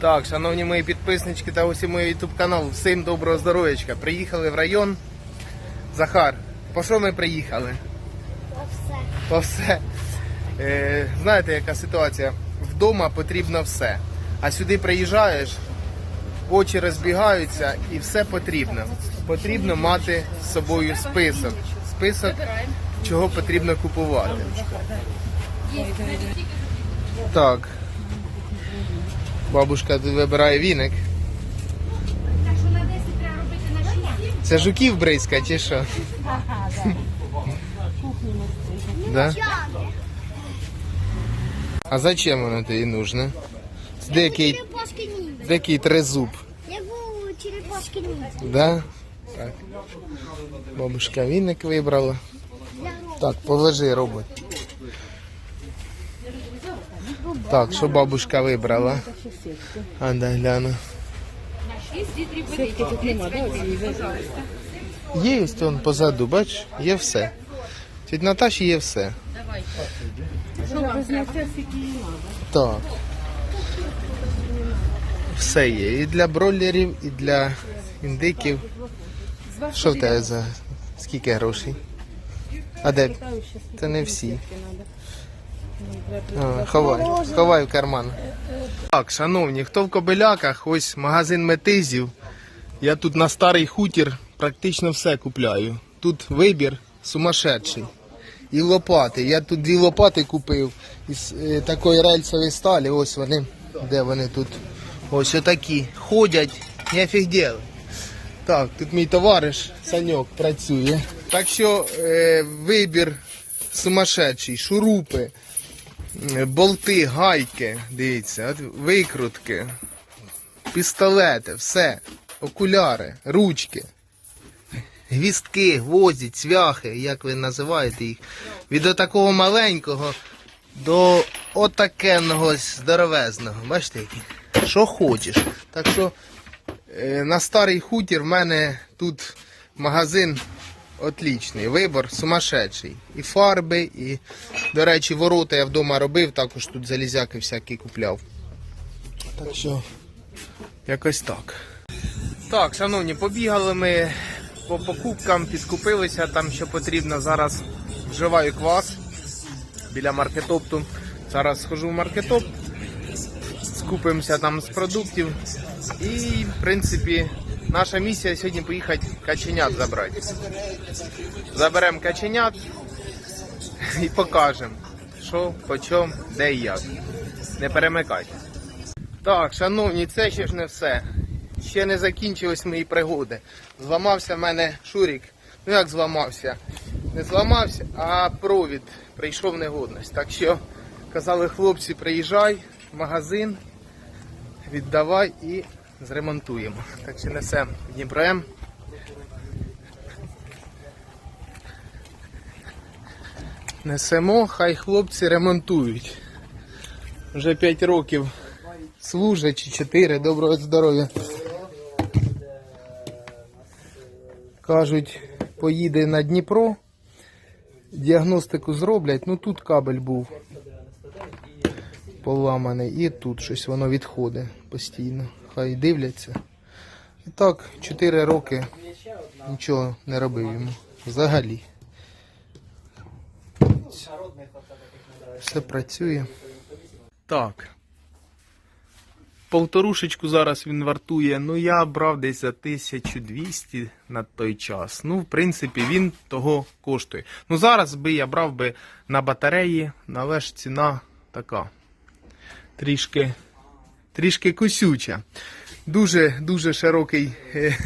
Так, шановні мої підписнички та усі мої YouTube канал, всім доброго здоров'ячка. Приїхали в район. Захар, по що ми приїхали? По Все. По все. Е, знаєте, яка ситуація? Вдома потрібно все. А сюди приїжджаєш, очі розбігаються і все потрібно. Потрібно мати з собою список. Список, чого потрібно купувати. Так. Бабушка тут вибирає віник. Так що на 10 треба робити на 6. Це жуків бризка чи що? Да? А зачем воно тобі нужно? Це Деякий, Черепашки ніндзя. деякий трезуб, у черепашки ніндзя. да? Так. Бабушка віник вибрала. Так, положи робот. Так, що бабушка вибрала? А, да, гляну. Сітки тут нема, да? Є ось он позаду, бач, є все. Тіть Наташі є все. Треба. Так. Все є. І для бройлерів, і для індиків. Що в тебе за скільки грошей? А де? Це не всі. Ховай, ховай в карман. Так, шановні, хто в Кобиляках, ось магазин метизів. Я тут на старий хутір практично все купляю. Тут вибір сумасшедший. І лопати. Я тут дві лопати купив із е, такої рельсової сталі. Ось вони. Де вони тут? Ось отакі. Ходять, ніфіг діли. Так, тут мій товариш Саньок працює. Так що е, вибір сумасшедший, шурупи, болти, гайки, дивіться, от викрутки, пістолети, все, окуляри, ручки, гвістки, гвозді, цвяхи, як ви називаєте їх, від отакого маленького до отакенного здоровезного. Бачите, які? Що хочеш. Так що Е, На старий хутір в мене тут магазин отлічний. Вибор сумасшедший. І фарби, і, до речі, ворота я вдома робив, також тут залізяки всякі купляв. Так що, якось так. Так, шановні, побігали ми по покупкам, підкупилися там, що потрібно. Зараз вживаю квас біля маркетопту. Зараз схожу в маркетоп, скупимося там з продуктів. І, в принципі, наша місія сьогодні поїхати каченят забрати. Заберемо каченят і покажемо, що, по чому, де і як. Не перемикайте. Так, шановні, це ще ж не все. Ще не закінчились мої пригоди. Зламався в мене шурік. Ну як зламався? Не зламався, а провід прийшов в негодність. Так що казали хлопці, приїжджай в магазин, віддавай і зремонтуємо. Так що несемо Дніпром. Несемо, хай хлопці ремонтують. Вже 5 років служать чи 4, доброго здоров'я. Кажуть, поїде на Дніпро, діагностику зроблять, ну тут кабель був поламаний і тут щось воно відходить постійно. Хай дивляться. І так, 4 роки нічого не робив йому. Взагалі. Все працює. Так. Полторушечку зараз він вартує. Ну я брав десь за 1200 на той час. Ну, в принципі, він того коштує. Ну зараз би я брав би на батареї, але ж ціна така. Трішки, трішки косюча. Дуже дуже широкий е,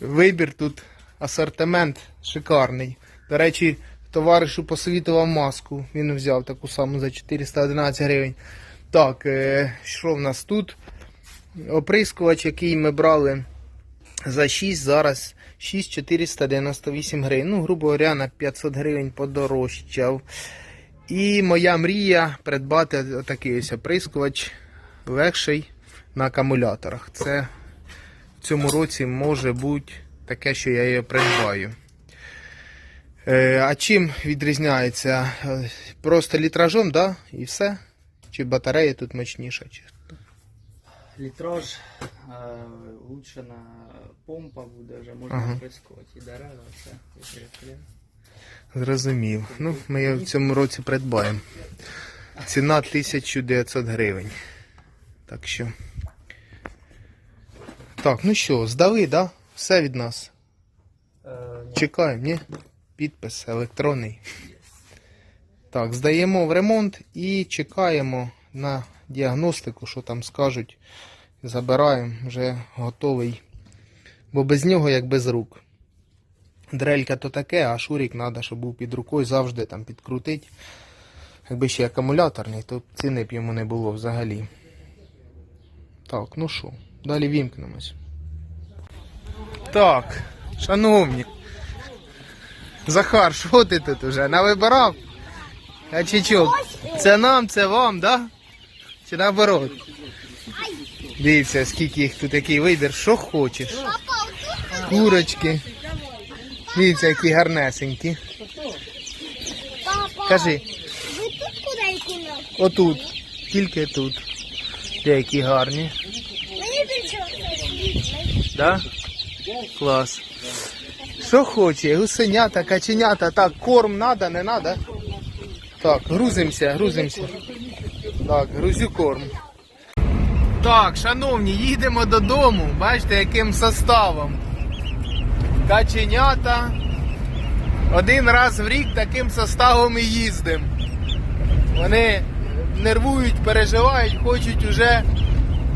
вибір тут, асортимент шикарний. До речі, товаришу посовітував маску. Він взяв таку саму за 411 гривень. Так, е, що в нас тут? Оприскувач, який ми брали за 6, зараз 6498 гривень. Ну, грубо говоря, на 500 гривень подорожчав. І моя мрія придбати такий ось оприскувач легший на акумуляторах. Це в цьому році може бути таке, що я його придбаю. Е, а чим відрізняється? Е, Просто літражом, да? І все? Чи батарея тут мощніша? Чи... літраж, е, улучшена помпа буде, вже можна Ага. І дерева, все. Зрозумів. Ну, ми її в цьому році придбаємо. Ціна 1900 гривень. Так що. Так, ну що, здали, да? Все від нас. Е, Чекаємо, ні? Підпис електронний. Так, здаємо в ремонт і чекаємо на діагностику, що там скажуть. Забираємо, вже готовий. Бо без нього як без рук. Дрелька то таке, а шурік треба, щоб був під рукою завжди там підкрутить. Якби ще акумуляторний, то ціни б йому не було взагалі. Так, ну що, далі вімкнемось. Так, шановні. Захар, що ти тут уже? Навибирав? Качечок. Це нам, це вам, да? Чи наоборот? Дивіться, скільки їх тут який вибір, що хочеш. Курочки. Дивіться, які гарнесенькі. Кажи, ви тут куди отут, тільки тут. Які гарні. Мені більше. Да? Клас. Що хоче? Гусенята, каченята. Так, корм надо, не надо? Так, грузимося, грузимося. Так, грузю корм. Так, шановні, їдемо додому. Бачите, яким составом. Каченята. Один раз в рік таким составом і їздимо. Вони нервують, переживають, хочуть уже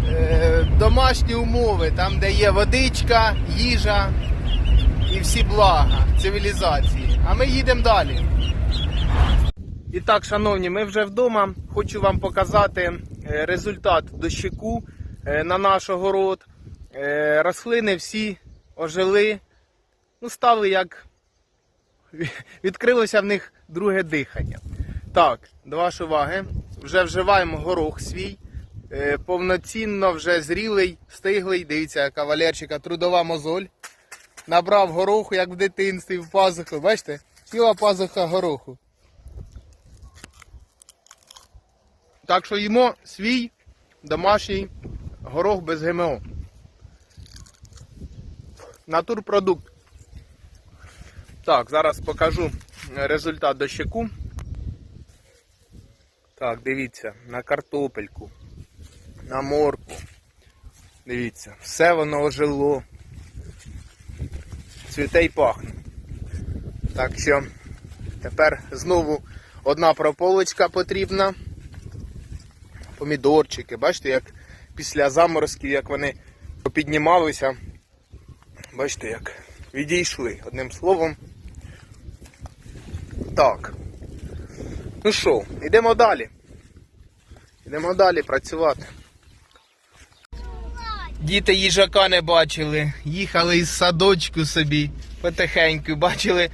е, домашні умови, там, де є водичка, їжа і всі блага цивілізації. А ми їдемо далі. І так, шановні, ми вже вдома. Хочу вам показати е, результат дощику е, на наш огород. Рослини всі ожили, ну, стали як відкрилося в них друге дихання. Так, до вашої уваги, вже вживаємо горох свій. Е, повноцінно вже зрілий, стиглий. Дивіться, кавалерчика, трудова мозоль. Набрав гороху, як в дитинстві, в пазуху. Бачите? Ціла пазуха гороху. Так що їмо свій домашній горох без ГМО. Натурпродукт. Так, зараз покажу результат дощику. Так, дивіться, на картопельку, на морку. Дивіться, все воно ожило. Цвіте й пахне. Так що тепер знову одна прополочка потрібна. Помідорчики. Бачите, як після заморозків, як вони піднімалися. Бачите, як відійшли, одним словом. Так. Ну що, йдемо далі. Йдемо далі працювати. Діти їжака не бачили. Їхали із садочку собі потихеньку. Бачили,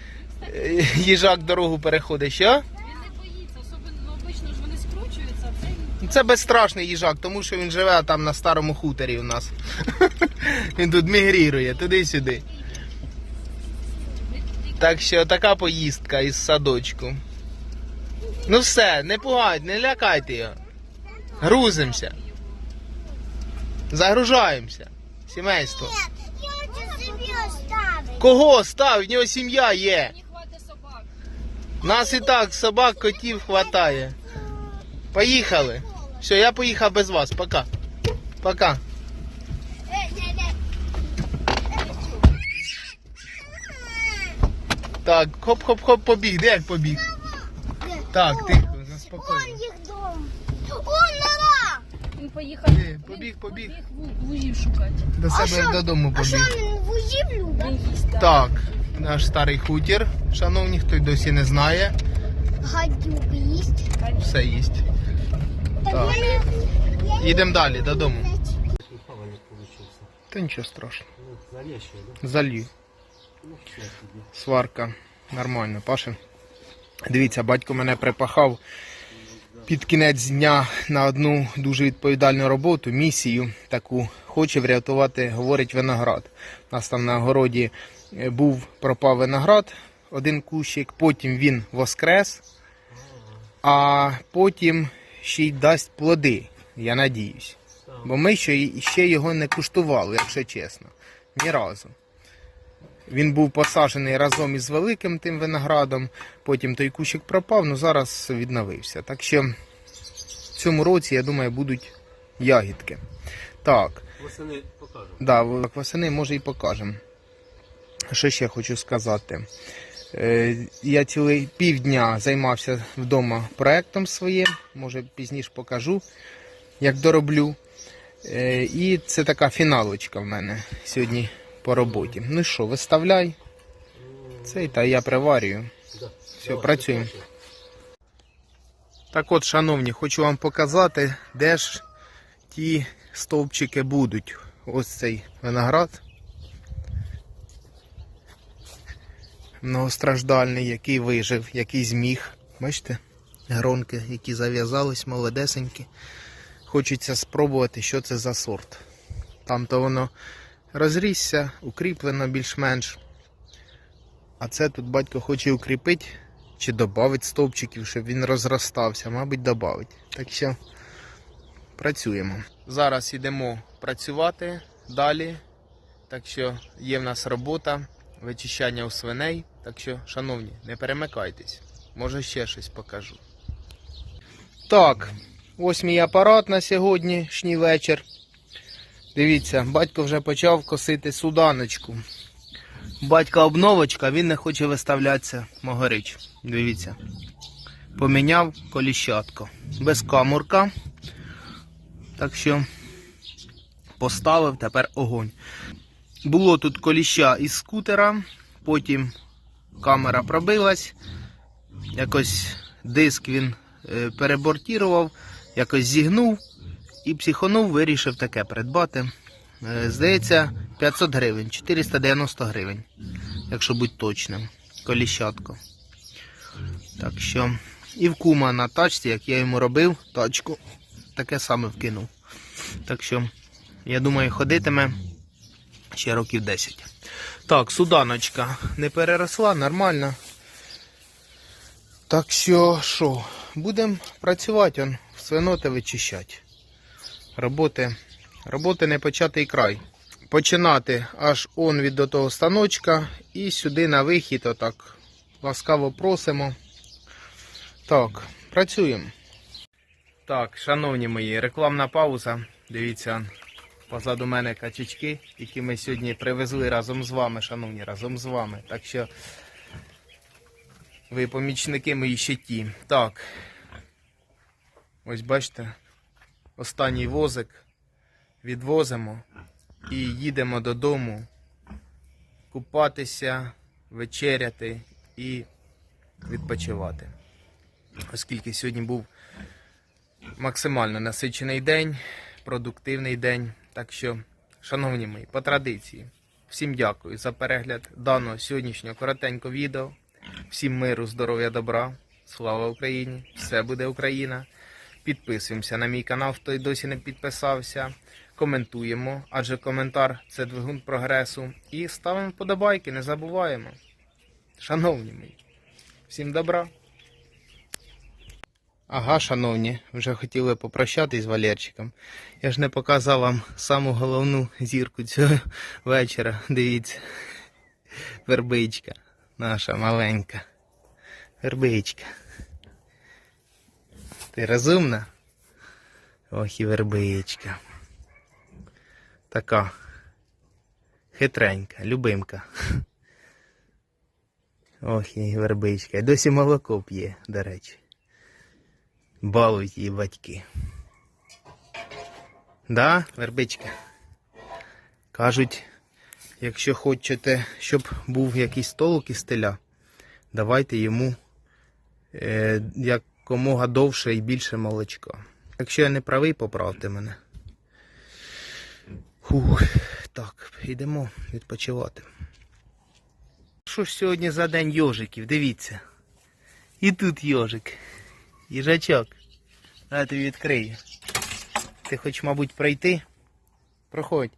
е, їжак дорогу переходить. Що? Він не боїться, особливо ну, обично ж вони скручуються, Це безстрашний їжак, тому що він живе там на старому хуторі у нас. Він тут мігрірує туди-сюди. Так що така поїздка із садочку. Ну все, не пугайте, не лякайте його. Грузимося. Загружаємося. Сімейство. Я хочу собі оставити. Кого став? В нього сім'я є. Нас і так собак, котів хватає. Поїхали. Все, я поїхав без вас. Пока. Пока. Так, хоп-хоп-хоп, побіг. Де як побіг? Так, тихо, заспокойно. Вон їх дом. О, нора. Він поїхав. Де? Побіг, побіг. Побіг вужів шукати. До себе додому А що побіг. він вузів любить? Він їсть. Так, наш старий хутір. Шановні, хто й досі не знає, Гадюк їсть. все їсть. Так. Я Їдемо далі додому. получился. Та нічого страшного. Ну, да? Залью. Ну, тебе. Сварка. Нормально, Паша. Дивіться, батько мене припахав під кінець дня на одну дуже відповідальну роботу, місію таку. Хоче врятувати, говорить, виноград. У нас там на городі е, був пропав виноград, один кущик, потім він воскрес, а потім ще й дасть плоди, я надіюсь. Бо ми ще, ще його не куштували, якщо чесно. Ні разу. Він був посаджений разом із великим тим виноградом, потім той кущик пропав, ну зараз відновився. Так що в цьому році, я думаю, будуть ягідки. Так, Восени покажемо. да, восени може і покажемо. Що ще хочу сказати? Е, Я цілий півдня займався вдома проектом своїм, може пізніше покажу, як дороблю. Е, І це така фіналочка в мене сьогодні по роботі. Ну що, виставляй. Цей та я приварюю. Все, працюємо. Так от, шановні, хочу вам показати, де ж ті стовпчики будуть. Ось цей виноград. Многостраждальний, який вижив, який зміг. Бачите? Гронки, які зав'язались, молодесенькі. Хочеться спробувати, що це за сорт. Там то воно розрісся, укріплено більш-менш. А це тут батько хоче укріпити чи додати стовпчиків, щоб він розростався, мабуть, додати. Так що працюємо. Зараз йдемо працювати далі. Так що є в нас робота, вичищання у свиней. Так що, шановні, не перемикайтесь. Може ще щось покажу. Так, ось мій апарат на сьогоднішній вечір. Дивіться, батько вже почав косити суданочку. Батька обновочка, він не хоче виставлятися могорич. Дивіться. Поміняв коліщатко. Без камурка. Так що поставив тепер огонь. Було тут коліща із скутера, потім камера пробилась. Якось диск він е, перебортірував, якось зігнув і психонув, вирішив таке придбати. Е, Здається, 500 гривень, 490 гривень, якщо бути точним. Коліщатко. Так що. І в кума на тачці, як я йому робив, тачку, таке саме вкинув. Так що, я думаю, ходитиме ще років 10. Так, суданочка не переросла, нормально. Так що, що, будемо працювати, он, свиноти вичищати. Роботи, роботи не початий край. Починати аж он від до того станочка і сюди на вихід, отак. Ласкаво просимо. Так, працюємо. Так, шановні мої, рекламна пауза. Дивіться, позаду мене качечки, які ми сьогодні привезли разом з вами, шановні, разом з вами. Так що ви помічники мої ще ті. Так. Ось бачите, останній возик відвозимо і їдемо додому купатися, вечеряти і відпочивати. Оскільки сьогодні був максимально насичений день, продуктивний день. Так що, шановні мої, по традиції, всім дякую за перегляд даного сьогоднішнього коротенького відео. Всім миру, здоров'я, добра. Слава Україні! Все буде Україна! Підписуємося на мій канал, хто й досі не підписався. Коментуємо, адже коментар це двигун прогресу. І ставимо вподобайки, не забуваємо. Шановні мої, всім добра! Ага, шановні, вже хотіли попрощатись з Валерчиком. Я ж не показав вам саму головну зірку цього вечора. Дивіться. Вербичка. Наша маленька. Вербичка. Ти розумна? Ох і вербичка. Така. Хитренька, любимка. Ох і вербичка. Досі молоко п'є, до речі. Балують її батьки. Да, вербичка? Кажуть, якщо хочете, щоб був якийсь толок із теля, давайте йому е, якомога довше і більше молочка. Якщо я не правий, поправте мене. Фух, так, йдемо відпочивати. Що ж сьогодні за день йожиків? Дивіться. І тут йожик. Їжачок. А тобі відкрию. Ти хоч, мабуть, пройти? Проходь.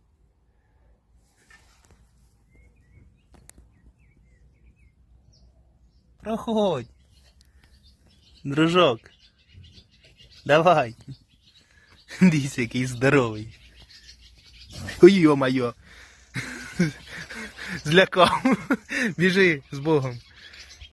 Проходь. Дружок. Давай. Дивіться, який здоровий. Ой, йо-моє. Злякав. Біжи з Богом.